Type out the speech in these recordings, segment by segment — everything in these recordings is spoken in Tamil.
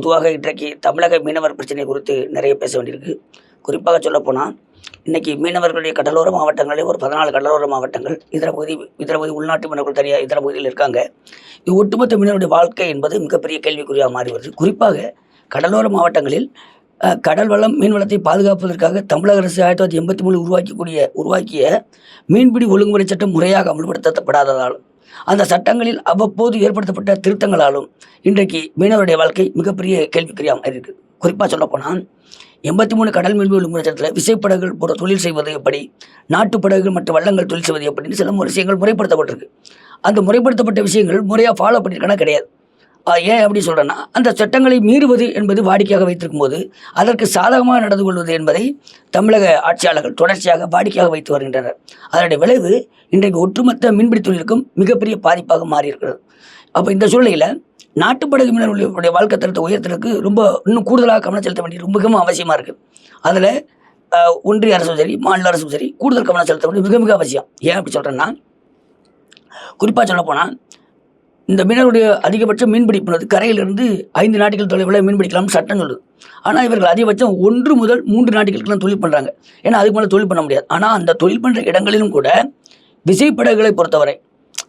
பொதுவாக இன்றைக்கு தமிழக மீனவர் பிரச்சனை குறித்து நிறைய பேச வேண்டியிருக்கு. குறிப்பாக சொல்லப்போனால் இன்னைக்கு மீனவர்களுடைய கடலோர மாவட்டங்களே ஒரு பதினாலு கடலோர மாவட்டங்கள் இதர பகுதி இதர பகுதி உள்நாட்டு மீனவர்கள் தனியாக இதர பகுதியில் இருக்காங்க. இது ஒட்டுமொத்த மீனவருடைய வாழ்க்கை என்பது மிகப்பெரிய கேள்விக்குறியாக மாறி வருது. குறிப்பாக கடலோர மாவட்டங்களில் கடல் வளம் மீன் வளத்தை பாதுகாப்பதற்காக தமிழக அரசு ஆயிரத்தி தொள்ளாயிரத்தி எண்பத்தி மூணு உருவாக்கக்கூடிய உருவாக்கிய மீன்பிடி ஒழுங்குமுறை சட்டம் முறையாக அமல்படுத்தப்படாததால் அந்த சட்டங்களில் அவ்வப்போது ஏற்படுத்தப்பட்ட திருத்தங்களாலும் இன்றைக்கு மீனவருடைய வாழ்க்கை மிகப்பெரிய கேள்விக்குறியாக மாறி இருக்கு குறிப்பாக சொல்லப்போனால் எண்பத்தி மூணு கடல் மீன்பிடி ஒழுங்குமுறை சட்டத்தில் விசைப்படகுகள் போன்ற தொழில் செய்வது எப்படி நாட்டு படகுகள் மற்றும் வள்ளங்கள் தொழில் செய்வது எப்படின்னு சில விஷயங்கள் முறைப்படுத்தப்பட்டிருக்கு. அந்த முறைப்படுத்தப்பட்ட விஷயங்கள் முறையாக ஃபாலோ பண்ணியிருக்கனா கிடையாது. ஏன் அப்படி சொல்கிறேன்னா அந்த சட்டங்களை மீறுவது என்பது வாடிக்கையாக வைத்திருக்கும் போது அதற்கு சாதகமாக நடந்து கொள்வது என்பதை தமிழக ஆட்சியாளர்கள் தொடர்ச்சியாக வாடிக்கையாக வைத்து வருகின்றனர். அதனுடைய விளைவு இன்றைக்கு ஒட்டுமொத்த மீன்பிடி தொழிலுக்கும் மிகப்பெரிய பாதிப்பாக மாறியிருக்கிறது. அப்போ இந்த சூழ்நிலையில் நாட்டுப்படகு மீனவர்களுடைய வாழ்க்கை தரத்தை உயர்த்துறதுக்கு ரொம்ப இன்னும் கூடுதலாக கவனம் செலுத்த வேண்டியது ரொம்ப மிகவும் அவசியமாக இருக்குது அதில் ஒன்றிய அரசும் சரி மாநில அரசும் சரி கூடுதல் கவனம் செலுத்த வேண்டியது மிக மிக அவசியம். ஏன் அப்படி சொல்கிறேன்னா குறிப்பாக சொல்லப்போனால் இந்த மீனவருடைய அதிகபட்ச மீன்பிடிப்புனது கரையிலிருந்து ஐந்து நாட்டுகள் தொலைவில் மீன்பிடிக்கலாம் சட்டம் சொல்லுது. ஆனால் இவர்கள் அதிகபட்சம் ஒன்று முதல் மூன்று நாட்டுகளுக்கெல்லாம் தொழில் பண்ணுறாங்க ஏன்னா அதுக்கு மேலே தொழில் பண்ண முடியாது. ஆனால் அந்த தொழில் பண்ணுற இடங்களிலும் கூட விசைப்படகுகளை பொறுத்தவரை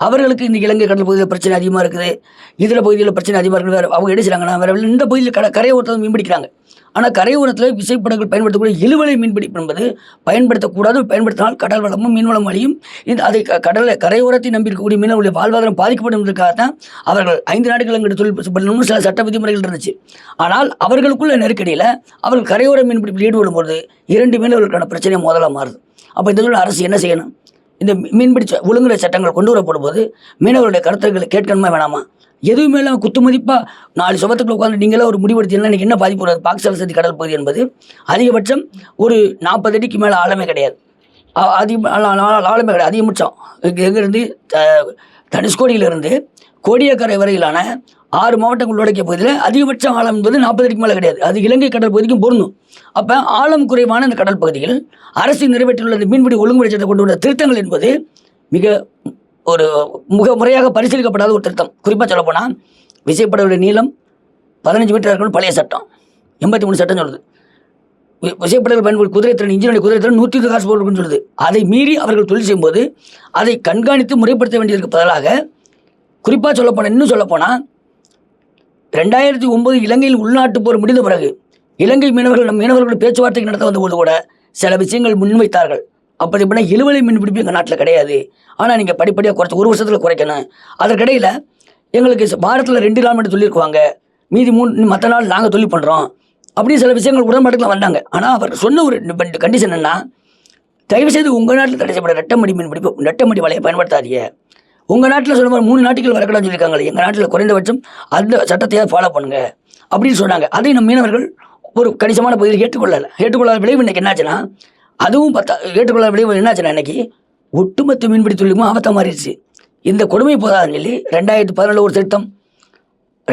அவர்களுக்கு இந்த இலங்கை கடல் பகுதியில் பிரச்சனை அதிகமாக இருக்குது. இதர பகுதியில் பிரச்சனை அதிகமாக இருக்குது வேறு அவங்க என்ன வேறு இந்த பகுதியில் கரை கரையோரத்தில் மீன் பிடிக்கிறாங்க. ஆனால் கரையோரத்தில் விசைப்படகுகள் பயன்படுத்தக்கூடிய இழுவலை மீன்பிடிப்பு என்பது பயன்படுத்தக்கூடாது. பயன்படுத்தினால் கடல் வளமும் மீன் வளம் அழியும். இந்த அதை க- கடலை கரையோரத்தை நம்பியிருக்கக்கூடிய மீனவர்களுடைய வாழ்வாதாரம் பாதிக்கப்படும் என்பதற்காகத்தான் அவர்கள் ஐந்து நாடுகள் அங்கிட்டு தொழில் பண்ணணும்னு சில சட்ட விதிமுறைகள் இருந்துச்சு. ஆனால் அவர்களுக்குள்ள நெருக்கடியில் அவர்கள் கரையோர மீன்பிடிப்பில் ஈடுபடும் பொழுது இரண்டு மீனவர்களுக்கான பிரச்சனை முதலாக மாறுது. அப்போ இந்த அரசு என்ன செய்யணும்? இந்த மீன்பிடி ச- சட்டங்கள் கொண்டு வரப்படும் போது மீனவர்களுடைய கருத்துக்களை கேட்கணுமா வேணாமா? எதுவுமே இல்லாமல் குத்து மதிப்பாக நாலு சுபத்துக்குள்ள உட்காந்து நீங்களே ஒரு முடிவெடுத்தீங்கன்னா இன்னைக்கு என்ன பாதிப்பு வருது? பாக்சரசதி கடல் பகுதி என்பது அதிகபட்சம் ஒரு நாற்பது அடிக்கு மேலே ஆழமே கிடையாது. அதிக ஆழமே கிடையாது. அதிகபட்சம். இங்கே எங்கேருந்து தனுஷ்கோடியிலிருந்து கோடியக்கரை வரையிலான ஆறு மாவட்டங்கள் உள்ளடக்கிய பகுதியில் அதிகபட்ச ஆழம் என்பது நாற்பதுக்கு மேலே கிடையாது. அது இலங்கை கடல் பகுதிக்கும் பொருந்தும். அப்போ ஆழம் குறைவான இந்த கடல் பகுதியில் அரசு நிறைவேற்றியுள்ள இந்த மீன்பிடி ஒழுங்குமுறை சட்டம் கொண்டு வந்த திருத்தங்கள் என்பது மிக ஒரு முக முறையாக பரிசீலிக்கப்படாத ஒரு திருத்தம். குறிப்பாக சொல்லப்போனால் விசைப்படவுடைய நீளம் பதினஞ்சு மீட்டர் இருக்கணும் பழைய சட்டம். எண்பத்தி மூணு சட்டம் சொல்லுது. வி- விசைப்படகுகள் பயன்படுத்தி குதிரைத்திறன் இன்ஜினுடைய குதிரைத்திறன் நூற்றி இருபது காசு போட்டுருக்குன்னு சொல்லுது. அதை மீறி அவர்கள் தொழில் செய்யும்போது அதை கண்காணித்து முறைப்படுத்த வேண்டியதற்கு பதிலாக குறிப்பாக சொல்லப்போனால் இன்னும் சொல்லப்போனால் ரெண்டாயிரத்தி ஒன்பது இலங்கையில் உள்நாட்டு போர் முடிந்த பிறகு இலங்கை மீனவர்கள் நம் மீனவர்கள் பேச்சுவார்த்தை நடத்த வந்தபோது கூட சில விஷயங்கள் முன்வைத்தார்கள். அப்படி இப்படின்னா இழுவலை மீன்பிடிப்பு எங்கள் நாட்டில் கிடையாது. ஆனால் நீங்கள் படிப்படியாக குறைச்சி ஒரு வருஷத்தில் குறைக்கணும். அதற்கிடையில் எங்களுக்கு பாரத்தில் ரெண்டு நாள் மட்டும் சொல்லியிருக்குவாங்க. மீதி மூணு மற்ற நாள் நாங்கள் தொழில் பண்ணுறோம் அப்படி சில விஷயங்கள் உடன்பாட்டுக்குள்ள வந்தாங்க. ஆனால் அவர் சொன்ன ஒரு கண்டிஷன் என்ன தயவுசெய்து உங்கள் நாட்டில் தடை செய்யப்பட ரெட்டமடி மீன் பிடிப்பு ரெட்டமடி வலையை பயன்படுத்தாதீங்க. உங்கள் நாட்டில் சொல்ல மாதிரி மூணு நாட்டுகள் வரக்கூடாதுன்னு சொல்லியிருக்காங்களே. எங்கள் நாட்டில் குறைந்தபட்சம் அந்த சட்டத்தையாவது ஃபாலோ பண்ணுங்க. அப்படின்னு சொன்னாங்க. அதை நம் மீனவர்கள் ஒரு கணிசமான பகுதியில் ஏற்றுக்கொள்ளலை. ஏற்றுக்கொள்ளாத விளைவு இன்னைக்கு என்னாச்சுன்னா அதுவும் பத்தா ஏற்றுக்கொள்ளாத விளைவு என்னாச்சுன்னா இன்னைக்கு ஒட்டுமொத்த மீன்பிடி தொழிலுமே ஆபத்தாக மாறிடுச்சு. இந்த கொடுமை போதாதுன்னு சொல்லி ரெண்டாயிரத்து பதினாலில் ஒரு திருத்தம்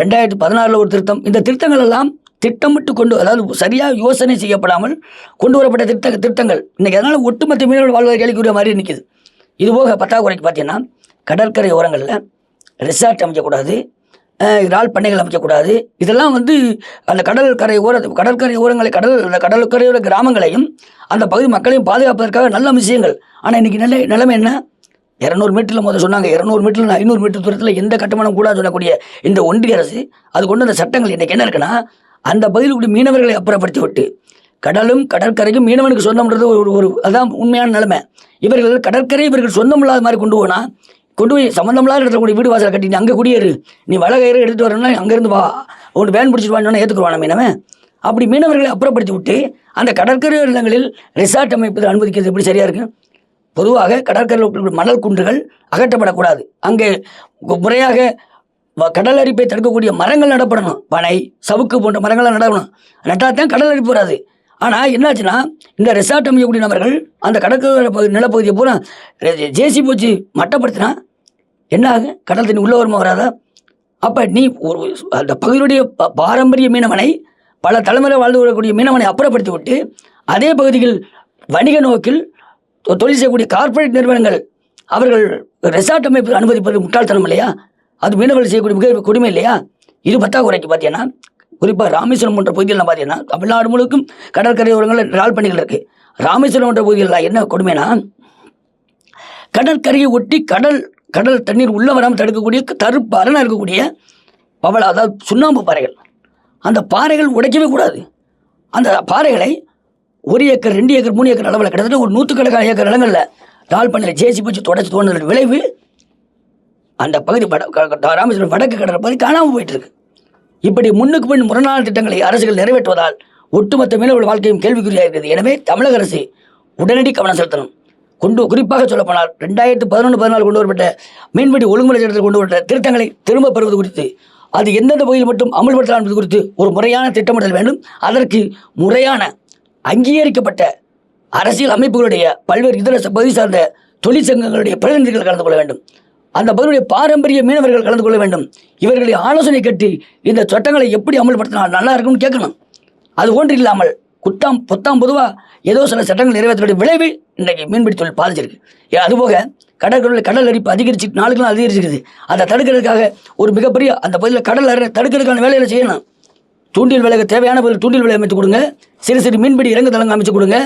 ரெண்டாயிரத்து பதினாறில் ஒரு திருத்தம். இந்த திருத்தங்கள் எல்லாம் திட்டமிட்டு கொண்டு அதாவது சரியாக யோசனை செய்யப்படாமல் கொண்டு வரப்பட்ட திருத்த திருத்தங்கள். இன்றைக்கி அதனால் ஒட்டுமொத்த மீனவர்கள் வாழ்வதற்கு கேள்விக்குரிய மாதிரி நிற்கிது இது போக பத்தாக்குறைக்கு பார்த்தீங்கன்னா கடற்கரை ஓரங்களில் ரிசார்ட் அமைக்கக்கூடாது. இறால் பண்ணைகள் அமைக்கக்கூடாது. இதெல்லாம் வந்து அந்த கடற்கரை ஓர கடற்கரை ஓரங்களை கடல் அந்த கடற்கரையோர கிராமங்களையும் அந்த பகுதி மக்களையும் பாதுகாப்பதற்காக நல்ல விஷயங்கள். ஆனால் இன்றைக்கி நிலை நிலைமை என்ன? இரநூறு மீட்டரில் முதல்ல சொன்னாங்க. இரநூறு மீட்டரில் ஐநூறு மீட்டர் தூரத்தில் எந்த கட்டுமானம் கூடாது சொல்லக்கூடிய இந்த ஒன்றிய அரசு அது கொண்டு அந்த சட்டங்கள் இன்றைக்கி என்ன இருக்குன்னா அந்த பகுதியில் கூடிய மீனவர்களை அப்புறப்படுத்தி விட்டு கடலும் கடற்கரைக்கும் மீனவனுக்கு சொந்தம்ன்றது ஒரு ஒரு அதான் உண்மையான நிலைமை. இவர்கள் கடற்கரை இவர்கள் சொந்தம் இல்லாத மாதிரி கொண்டு போனால் கொண்டு போய் சம்மந்தமில்லாத இடத்துல வீடு வாசலை கட்டி நீ அங்கே குடியேறு. நீ வளகயிறு எடுத்துட்டு வரணும்னா அங்கேருந்து வா. ஒன்று வேன் பிடிச்சிட்டு வான்னு ஏற்றுக்குருவான மீனவன் அப்படி மீனவர்களை அப்புறப்படுத்தி விட்டு அந்த கடற்கரை இடங்களில் ரிசார்ட் அமைப்பது அனுமதிக்கிறது எப்படி சரியாக இருக்கும் பொதுவாக கடற்கரையில் மணல் குன்றுகள் அகற்றப்படக்கூடாது. அங்கே முறையாக வ- கடல் அரிப்பை தடுக்கக்கூடிய மரங்கள் நடப்படணும். பனை சவுக்கு போன்ற மரங்கள்லாம் நடக்கணும். நட்டாதான் கடல் அரிப்பு வராது. ஆனால் என்னாச்சுன்னா இந்த ரெசார்ட் அமைக்கக்கூடிய நபர்கள் அந்த கடற்கரை பகுதி நிலப்பகுதியை பூரா ஜேசி போச்சு மட்டப்படுத்தினா என்ன ஆகும் கடல் தண்ணி உள்ளே வருமா வராதா? அப்போ நீ ஒரு அந்த பகுதியுடைய பாரம்பரிய மீனவனை பல தலைமுறை வாழ்ந்து வரக்கூடிய மீனவனை அப்புறப்படுத்தி விட்டு அதே பகுதியில் வணிக நோக்கில் தொ- தொழில் செய்யக்கூடிய கார்ப்பரேட் நிறுவனங்கள் அவர்கள் ரெசார்ட் அமைப்பு அனுமதிப்பது முட்டாள்தனம் இல்லையா? அது மீனவர்கள் செய்யக்கூடிய மிக கொடுமை இல்லையா? இது பத்தாக்குறைக்கு பார்த்தீங்கன்னா குறிப்பாக ராமேஸ்வரம் போன்ற பகுதிகளில் பார்த்தீங்கன்னா தமிழ்நாடு முழுக்கும் கடற்கரை ஓரங்களில் இறால் பண்ணைகள் இருக்குது ராமேஸ்வரம் போன்ற பகுதிகளில் என்ன கொடுமைனா கடற்கரையை ஒட்டி கடல் கடல் தண்ணீர் உள்ளே வராமல் தடுக்கக்கூடிய தருப்பு அரணாக இருக்கக்கூடிய பவள அதாவது சுண்ணாம்பு பாறைகள். அந்த பாறைகள் உடைக்கவே கூடாது. அந்த பாறைகளை ஒரு ஏக்கர் ரெண்டு ஏக்கர் மூணு ஏக்கர் அளவில் கிட்டத்தட்ட ஒரு நூற்றுக்கணக்கான ஏக்கர் நிலங்களில் டால் பண்ணையில் ஜேசி வச்சு தொடச்சி தோணுதல் விளைவு அந்த பகுதி வட ராமேஸ்வரம் வடக்கு கடற்கரை பகுதி காணாமல் போயிட்டுருக்கு. இப்படி முன்னுக்கு பின் முரணான திட்டங்களை அரசுகள் நிறைவேற்றுவதால் ஒட்டுமொத்த மீனவர்கள் வாழ்க்கையும் கேள்விக்குறியாக இருக்கிறது எனவே தமிழக அரசு உடனடி கவனம் செலுத்தணும். கொண்டு குறிப்பாக சொல்லப்போனால் ரெண்டாயிரத்து பதினொன்று பதினாலு கொண்டு வரப்பட்ட மீன்பிடி ஒழுங்குமுறை சட்டத்தில் கொண்டு வரப்பட்ட திருத்தங்களை திரும்பப் பெறுவது குறித்து அது எந்தெந்த பகுதியில் மட்டும் அமல்படுத்தலாம் என்பது குறித்து ஒரு முறையான திட்டமிடல் வேண்டும். அதற்கு முறையான அங்கீகரிக்கப்பட்ட அரசியல் அமைப்புகளுடைய பல்வேறு இதர பகுதி சார்ந்த தொழிற்சங்கங்களுடைய பிரதிநிதிகள் கலந்து கொள்ள வேண்டும். அந்த பகுதியுடைய பாரம்பரிய மீனவர்கள் கலந்து கொள்ள வேண்டும். இவர்களை ஆலோசனை கட்டி இந்த சட்டங்களை எப்படி அமல்படுத்தினால் நல்லா இருக்கும்னு கேட்கணும். அது ஒன்று இல்லாமல் புத்தாம் புத்தாம் பொதுவாக ஏதோ சில சட்டங்கள் நிறைவேற்றக்கூடிய விளைவு இன்றைக்கு மீன்பிடி தொழில் பாதிச்சிருக்கு. ஏ, அதுபோக கடற்கரையில் கடல் அரிப்பு அதிகரிச்சு நாளுக்கு நாள் அதிகரிச்சிருக்குது. அதை தடுக்கிறதுக்காக ஒரு மிகப்பெரிய அந்த பகுதியில் கடல் அரை தடுக்கிறதுக்கான வேலையில் செய்யணும் தூண்டில் விலக தேவையான பதில் தூண்டில் விலை அமைத்து கொடுங்க. சிறு சிறு மீன்பிடி இறங்கு தளங்க அமைச்சு கொடுங்க.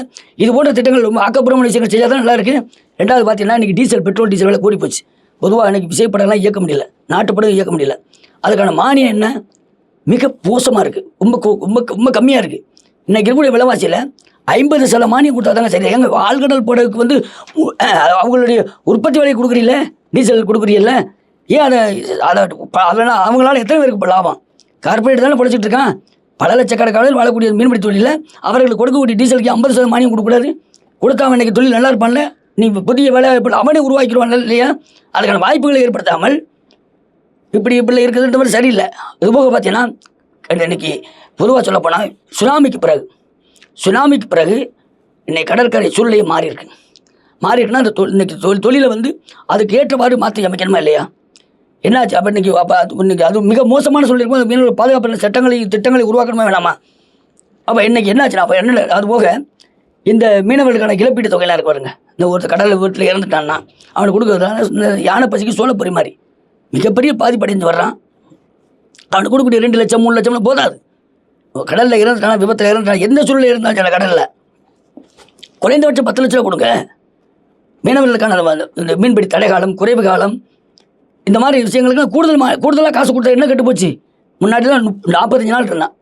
இது போன்ற திட்டங்கள் ரொம்ப ஆக்கப்பூர்வமான விஷயங்கள் செய்தால் தான் நல்லா இருக்கு. ரெண்டாவது பார்த்தீங்கன்னா இன்றைக்கி டீசல் பெட்ரோல் டீசல் விலை கூடி போச்சு பொதுவாக இன்றைக்கி விசைப்படம்லாம் இயக்க முடியல. நாட்டுப்படம் இயக்க முடியல. அதுக்கான மானியம் என்ன? மிக மோசமாக இருக்குது ரொம்ப ரொம்ப ரொம்ப கம்மியாக இருக்குது இன்றைக்கி இருக்கக்கூடிய விலைவாசியில் ஐம்பது சில மானியம் கொடுத்தா தாங்க சரி. எங்கள் ஆழ்கடல் படகுக்கு வந்து அவங்களுடைய உற்பத்தி விலை கொடுக்குறீல்ல? டீசல் கொடுக்குறீல்ல? ஏன் அதை அதை அதனால் அவங்களால எத்தனை பேருக்கு லாபம்? கார்பரேட் தானே பொழைச்சிட்டு இருக்கான். பல லட்சக்கணக்கான வாழக்கூடிய மீன்பிடி தொழிலில் அவர்களுக்கு கொடுக்கக்கூடிய டீசலுக்கு ஐம்பது சதவீதம் மானியம் கொடுக்கக்கூடாது. கொடுக்காம இன்னைக்கு தொழில் நல்லா இருப்பான்ல? நீ புதிய வேலை வாய்ப்பு அவனே உருவாக்கிடுவான் இல்லையா? அதுக்கான வாய்ப்புகளை ஏற்படுத்தாமல் இப்படி இப்படி இருக்கிறதுன்ற மாதிரி சரியில்லை. இது போக பார்த்தீங்கன்னா இன்னைக்கு பொதுவாக சொல்லப்போனால் சுனாமிக்கு பிறகு சுனாமிக்கு பிறகு இன்னைக்கு கடற்கரை சூழ்நிலையை மாறி இருக்கு. மாறி இருக்குன்னா அந்த தொ- இன்னைக்கு தொழில் தொழிலை வந்து அதுக்கு ஏற்றவாறு மாற்றி அமைக்கணுமா இல்லையா? என்னாச்சு? அப்போ இன்றைக்கி அப்போ அது இன்னைக்கு அது மிக மோசமான சொல்லியிருக்கும் அந்த மீனவர் பாதுகாப்பு சட்டங்களை திட்டங்களை உருவாக்கணுமா வேணாமா? அப்போ இன்றைக்கி என்னாச்சுன்னா அப்போ என்ன அது போக இந்த மீனவர்களுக்கான இழப்பீட்டு தொகையெல்லாம் இருக்கு பாருங்க. இந்த ஒருத்தர் கடலில் வீட்டில் இறந்துட்டான்னா அவனுக்கு கொடுக்குறதுனால இந்த யானை பசிக்கு சோளப்பொறி மாதிரி. மிகப்பெரிய பாதிப்படைந்து வர்றான். அவனுக்கு கொடுக்கக்கூடிய ரெண்டு லட்சம் மூணு லட்சம்லாம் போதாது. கடலில் இறந்துட்டானா விபத்தில் இறந்துட்டானா எந்த சூழ்நிலை இருந்தாலும் சில கடலில். குறைந்தபட்சம் பத்து லட்ச ரூபா கொடுங்க. மீனவர்களுக்கான அந்த இந்த மீன்பிடி தடை காலம் குறைவு காலம் இந்த மாதிரி விஷயங்களுக்கு கூடுதல் மா- கூடுதலாக காசு கொடுத்தா என்ன கெட்டு போச்சு? முன்னாடிலாம் நாற்பத்தஞ்சு நாள் இருந்தான்.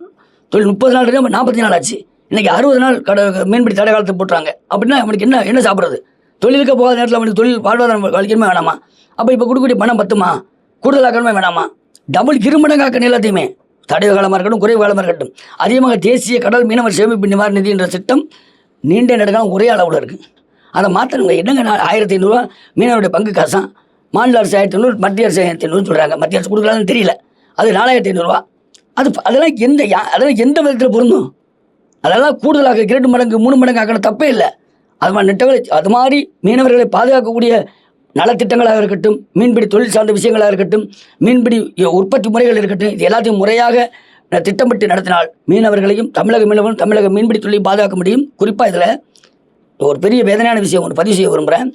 தொழில் முப்பது நாள் இருந்தால் நாற்பத்தஞ்சு நாள் ஆச்சு. இன்றைக்கி அறுபது நாள் கட மீன்பிடி தடை காலத்தை போட்டுறாங்க. அப்படின்னா அவனுக்கு என்ன என்ன சாப்பிட்றது? தொழிலுக்கு போகாத நேரத்தில் அவனுக்கு தொழில் வாழ்வாதாரம் கழிக்கணுமே வேணாமா? அப்போ இப்போ கொடுக்கக்கூடிய பணம் பத்துமா? கூடுதலாக்கணுமே வேணாமா? டபுள் இருமடங்காக்கணும் எல்லாத்தையுமே. தடை காலமாக இருக்கட்டும் குறைவு காலமாக இருக்கட்டும். அதிகமாக தேசிய கடல் மீனவர் சேமிப்பு நிவாரண நிதி என்ற திட்டம் நீண்ட நெடுக்காலம் ஒரே அளவில் இருக்குது அதை மாற்றணுங்க என்னங்க நான் ஆயிரத்தி ஐநூறுரூவா மீனவருடைய பங்கு காசாம் மாநில அரசு ஆயிரத்தி ஐநூறு மத்திய அரசு ஆயிரத்தி ஐநூறு சொல்கிறாங்க மத்திய அரசு கொடுக்கலான்னு தெரியல. அது நாலாயிரத்தி ஐநூறுரூவா அது அதெல்லாம் எந்த யா- அதெல்லாம் எந்த விதத்தில் பொருந்தும்? அதெல்லாம் கூடுதலாக இரண்டு மடங்கு மூணு மடங்கு ஆக்கணும் தப்பே இல்லை. அது மாதிரி நெட்டங்களை அது மாதிரி மீனவர்களை பாதுகாக்கக்கூடிய நலத்திட்டங்களாக இருக்கட்டும் மீன்பிடி தொழில் சார்ந்த விஷயங்களாக இருக்கட்டும் மீன்பிடி உற்பத்தி முறைகள் இருக்கட்டும் இது எல்லாத்தையும் முறையாக திட்டமிட்டு நடத்தினால் மீனவர்களையும் தமிழக மீனவர்களும் தமிழக மீன்பிடி தொழிலையும் பாதுகாக்க முடியும். குறிப்பாக இதில் ஒரு பெரிய வேதனையான விஷயம் ஒன்று பதிவு செய்ய விரும்புகிறேன்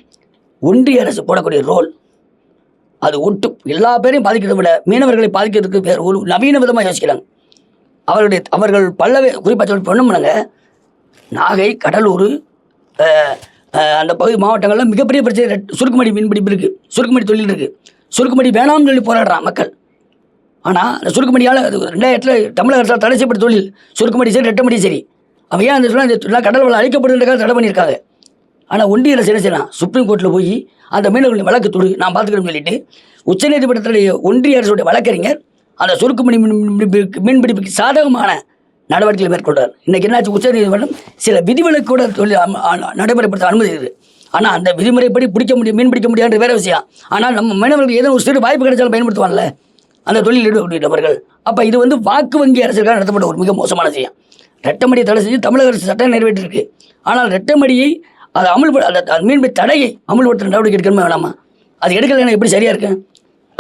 ஒன்றிய அரசு போடக்கூடிய ரோல் அது ஒட்டு எல்லா பேரையும் பாதிக்கிறத விட மீனவர்களை பாதிக்கிறதுக்கு வேறு ஒரு நவீன விதமாக யோசிக்கிறாங்க. அவர்களுடைய அவர்கள் பல்லவே குறிப்பாக சொல்லி பண்ணுங்க நாகை கடலூர் அந்த பகுதி மாவட்டங்களில் மிகப்பெரிய பிரச்சனை சுருக்குமடி மீன்பிடிப்பு இருக்குது சுருக்குமடி தொழில் இருக்குது சுருக்குமடி வேணாம்னு சொல்லி போராடுறான் மக்கள். ஆனால் அந்த சுருக்குமடியால் அது ரெண்டாயிரத்தில் தமிழக அரசால் தடை செய்யப்பட்ட தொழில் சுருக்குமடி சரி ரெட்டமடி சரி. அவன் ஏன் அந்த சொன்னால் அந்த கடல் வளம் அழிக்கப்படுறதுக்காக தடை பண்ணியிருக்காங்க. ஆனால் ஒன்றிய அரசு என்ன செய்யலாம் சுப்ரீம் கோர்ட்டில் போய் அந்த மீனவர்களின் வழக்கு தொடு நான் பார்த்துக்கிறேன்னு சொல்லிட்டு உச்சநீதிமன்றத்துடைய ஒன்றிய அரசுடைய வழக்கறிஞர் அந்த சுருக்குமணி மீன்பிடிப்புக்கு மீன்பிடிப்புக்கு சாதகமான நடவடிக்கைகளை மேற்கொண்டார். இன்னைக்கு என்னாச்சு? உச்சநீதிமன்றம் சில விதிவிலக்கோட தொழில் நடைமுறைப்படுத்த அனுமதிக்குது. ஆனால் அந்த விதிமுறைப்படி பிடிக்க முடியும் மீன் பிடிக்க முடியாதுன்ற வேற விஷயம். ஆனால் நம்ம மீனவர்களுக்கு ஏதோ ஒரு சிறு வாய்ப்பு கிடைச்சாலும் பயன்படுத்துவாங்கல்ல? அந்த தொழில் ஈடுபட்டு நபர்கள் அப்போ இது வந்து வாக்கு வங்கி அரசுக்காக நடத்தப்பட்ட ஒரு மிக மோசமான விஷயம். ரெட்டமடியை தடை செஞ்சு தமிழக அரசு சட்டம் நிறைவேற்றிருக்கு. ஆனால் ரெட்டமடியை அதை அமல்பட அந்த மீன்பிடி தடையை அமல்படுத்த நடவடிக்கை எடுக்கணுமே வேணாமா? அது எடுக்கலைன்னா எப்படி சரியாக இருக்கு?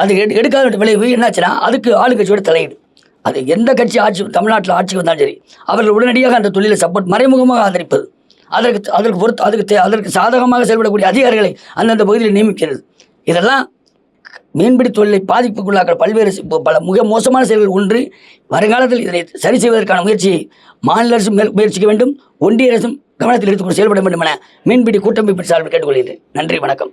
அது எடு எடுக்காத விளைவு என்னாச்சுன்னா அதுக்கு ஆளுங்கட்சியோட தலையீடு. அது எந்த கட்சி ஆட்சி தமிழ்நாட்டில் ஆட்சி வந்தாலும் சரி அவர்கள் உடனடியாக அந்த தொழிலை சப்போர்ட் மறைமுகமாக ஆதரிப்பது. அதற்கு அதற்கு பொறுத்து அதுக்கு தே- அதற்கு சாதகமாக செயல்படக்கூடிய அதிகாரிகளை அந்தந்த பகுதியில் நியமிக்கிறது. இதெல்லாம் மீன்பிடி தொழிலை பாதிப்புக்குள்ளாக்க பல்வேறு பல மிக மோசமான செயல்கள் ஒன்று. வருங்காலத்தில் இதனை சரி செய்வதற்கான முயற்சியை மாநில அரசும் மேல் முயற்சிக்க வேண்டும். ஒன்றிய அரசும் கவனத்தில் எடுத்துக்கொண்டு செயல்பட வேண்டும் என மீன்பிடி கூட்டமைப்பின் சார்பில் கேட்டுக்கொள்கிறேன். நன்றி வணக்கம்.